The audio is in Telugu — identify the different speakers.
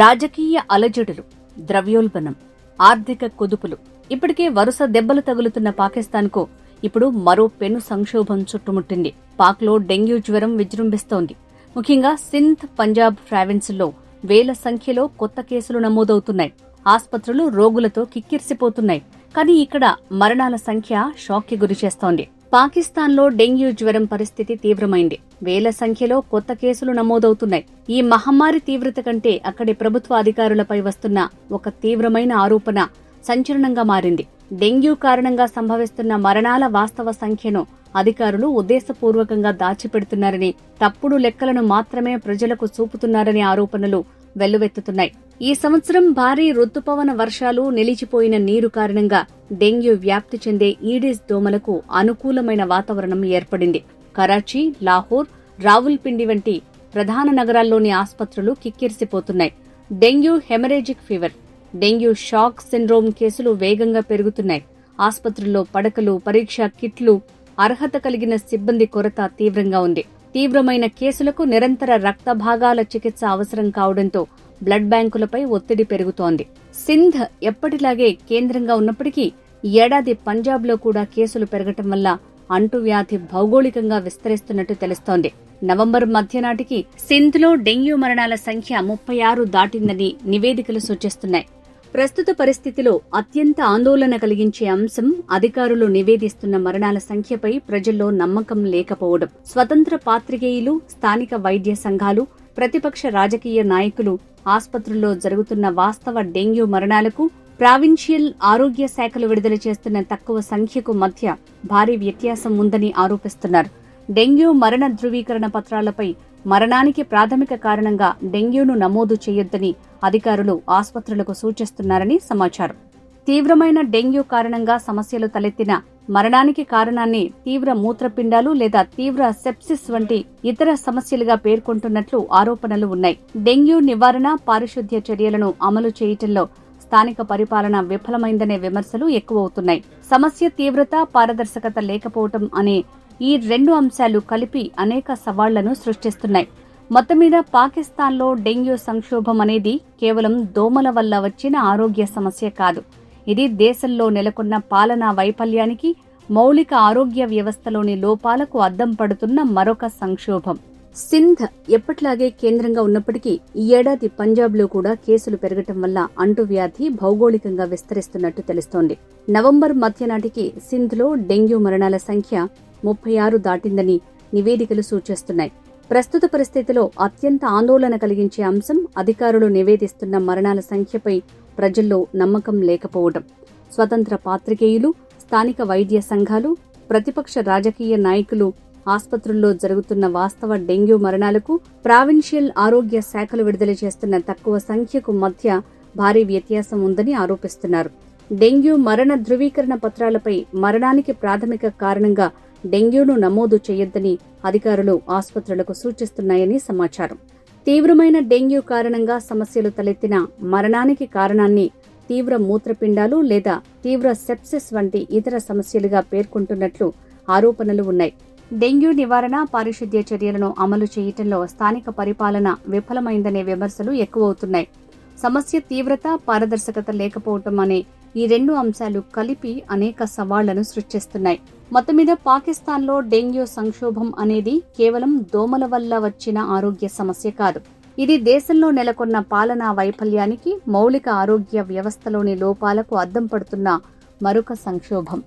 Speaker 1: రాజకీయ అలజడులు ద్రవ్యోల్బణం ఆర్థిక కుదుపులు. ఇప్పటికే వరుస దెబ్బలు తగులుతున్న పాకిస్తాన్కు ఇప్పుడు మరో పెను సంక్షోభం చుట్టుముట్టింది. పాక్లో డెంగ్యూ జ్వరం విజృంభిస్తోంది. ముఖ్యంగా సింధ్ పంజాబ్ ప్రావిన్స్లో వేల సంఖ్యలో కొత్త కేసులు నమోదవుతున్నాయి. ఆసుపత్రులు రోగులతో కిక్కిరిసిపోతున్నాయి. కానీ ఇక్కడ మరణాల సంఖ్య షాక్కి గురిచేస్తోంది. పాకిస్తాన్లో డెంగ్యూ జ్వరం పరిస్థితి తీవ్రమైంది. వేల సంఖ్యలో కొత్త కేసులు నమోదవుతున్నాయి. ఈ మహమ్మారి తీవ్రత కంటే అక్కడి ప్రభుత్వ అధికారులపై వస్తున్న ఒక తీవ్రమైన ఆరోపణ సంచలనంగా మారింది. డెంగ్యూ కారణంగా సంభవిస్తున్న మరణాల వాస్తవ సంఖ్యను అధికారులు ఉద్దేశపూర్వకంగా దాచిపెడుతున్నారని తప్పుడు లెక్కలను మాత్రమే ప్రజలకు చూపుతున్నారనే ఆరోపణలు వెల్లువెత్తుతున్నాయి. ఈ సంవత్సరం భారీ రుతుపవన వర్షాలు నిలిచిపోయిన నీరు కారణంగా డెంగ్యూ వ్యాప్తి చెందే ఈడిస్ దోమలకు అనుకూలమైన వాతావరణం ఏర్పడింది. కరాచీ లాహోర్ రావుల్పిండి వంటి ప్రధాన నగరాల్లోని ఆసుపత్రులు కిక్కిరిసిపోతున్నాయి. Dengue haemorrhagic fever dengue shock syndrome కేసులు వేగంగా పెరుగుతున్నాయి. ఆసుపత్రుల్లో పడకలు పరీక్ష కిట్లు అర్హత కలిగిన సిబ్బంది కొరత తీవ్రంగా ఉంది. తీవ్రమైన కేసులకు నిరంతర రక్త భాగాల చికిత్స అవసరం కావడంతో బ్లడ్ బ్యాంకులపై ఒత్తిడి పెరుగుతోంది. సింధ్ ఎప్పటిలాగే కేంద్రంగా ఉన్నప్పటికీ ఏడాది పంజాబ్లో కూడా కేసులు పెరగటం వల్ల అంటువ్యాధి భౌగోళికంగా విస్తరిస్తున్నట్టు తెలుస్తోంది. నవంబర్ మధ్య నాటికి సింధ్లో డెంగ్యూ మరణాల సంఖ్య ముప్పై ఆరు దాటిందని నివేదికలు సూచిస్తున్నాయి. ప్రస్తుత పరిస్థితిలో అత్యంత ఆందోళన కలిగించే అంశం అధికారులు నివేదిస్తున్న మరణాల సంఖ్యపై ప్రజల్లో నమ్మకం లేకపోవడం. స్వతంత్ర పాత్రికేయులు స్థానిక వైద్య సంఘాలు ప్రతిపక్ష రాజకీయ నాయకులు ఆస్పత్రుల్లో జరుగుతున్న వాస్తవ డెంగ్యూ మరణాలకు ప్రావిన్షియల్ ఆరోగ్య శాఖలు విడుదల చేస్తున్న తక్కువ సంఖ్యకు మధ్య భారీ వ్యత్యాసం ఉందని ఆరోపిస్తున్నారు. డెంగ్యూ మరణ ధృవీకరణ పత్రాలపై మరణానికి ప్రాథమిక కారణంగా డెంగ్యూను నమోదు చేయొద్దని అధికారులు ఆస్పత్రులకు సూచిస్తున్నారని సమాచారం. తీవ్రమైన డెంగ్యూ కారణంగా సమస్యలు తలెత్తిన మరణానికి కారణాన్ని తీవ్ర మూత్రపిండాలు లేదా తీవ్ర సెప్సిస్ వంటి ఇతర సమస్యలుగా పేర్కొంటున్నట్లు ఆరోపణలు ఉన్నాయి. డెంగ్యూ నివారణ పారిశుద్ధ్య చర్యలను అమలు చేయటంలో స్థానిక పరిపాలన విఫలమైందనే విమర్శలు ఎక్కువవుతున్నాయి. సమస్య తీవ్రత పారదర్శకత లేకపోవటం అనే ఈ రెండు అంశాలు కలిపి అనేక సవాళ్ళను సృష్టిస్తున్నాయి. మొత్తం మీద పాకిస్తాన్లో డెంగ్యూ సంక్షోభం అనేది కేవలం దోమల వల్ల వచ్చిన ఆరోగ్య సమస్య కాదు. ఇది దేశంలో నెలకొన్న పాలనా వైఫల్యానికి మౌలిక ఆరోగ్య వ్యవస్థలోని లోపాలకు అద్దం పడుతున్న మరొక సంక్షోభం. సింధ్ ఎప్పట్లాగే కేంద్రంగా ఉన్నప్పటికీ ఈ ఏడాది పంజాబ్లో కూడా కేసులు పెరగటం వల్ల అంటువ్యాధి భౌగోళికంగా విస్తరిస్తున్నట్టు తెలుస్తోంది. నవంబర్ మధ్య నాటికి సింధ్లో డెంగ్యూ మరణాల సంఖ్య ముప్పై ఆరు దాటిందని నివేదికలు సూచిస్తున్నాయి. ప్రస్తుత పరిస్థితిలో అత్యంత ఆందోళన కలిగించే అంశం అధికారులు నివేదిస్తున్న మరణాల సంఖ్యపై ప్రజల్లో నమ్మకం లేకపోవడం. స్వతంత్ర పాత్రికేయులు స్థానిక వైద్య సంఘాలు ప్రతిపక్ష రాజకీయ నాయకులు ఆస్పత్రుల్లో జరుగుతున్న వాస్తవ డెంగ్యూ మరణాలకు ప్రావిన్షియల్ ఆరోగ్య శాఖలు విడుదల చేస్తున్న తక్కువ సంఖ్యకు మధ్య భారీ వ్యత్యాసం ఉందని ఆరోపిస్తున్నారు. డెంగ్యూ మరణ ధృవీకరణ పత్రాలపై మరణానికి ప్రాథమిక కారణంగా డెంగ్యూను నమోదు చేయొద్దని అధికారులు ఆస్పత్రులకు సూచిస్తున్నాయని సమాచారం. తీవ్రమైన డెంగ్యూ కారణంగా సమస్యలు తలెత్తిన మరణానికి కారణాన్ని తీవ్ర మూత్రపిండాలు లేదా తీవ్ర సెప్సిస్ వంటి ఇతర సమస్యలుగా పేర్కొంటున్నట్లు ఆరోపణలు ఉన్నాయి. డెంగ్యూ నివారణ పారిశుద్ధ్య చర్యలను అమలు చేయటంలో స్థానిక పరిపాలన విఫలమైందనే విమర్శలు ఎక్కువవుతున్నాయి. సమస్య తీవ్రత పారదర్శకత లేకపోవటం అనే ఈ రెండు అంశాలు కలిపి అనేక సవాళ్ళను సృష్టిస్తున్నాయి. మొత్తం మీద పాకిస్తాన్లో డెంగ్యూ సంక్షోభం అనేది కేవలం దోమల వల్ల వచ్చిన ఆరోగ్య సమస్య కాదు. ఇది దేశంలో నెలకొన్న పాలనా వైఫల్యానికి మౌలిక ఆరోగ్య వ్యవస్థలోని లోపాలకు అద్దం పడుతున్న మరొక సంక్షోభం.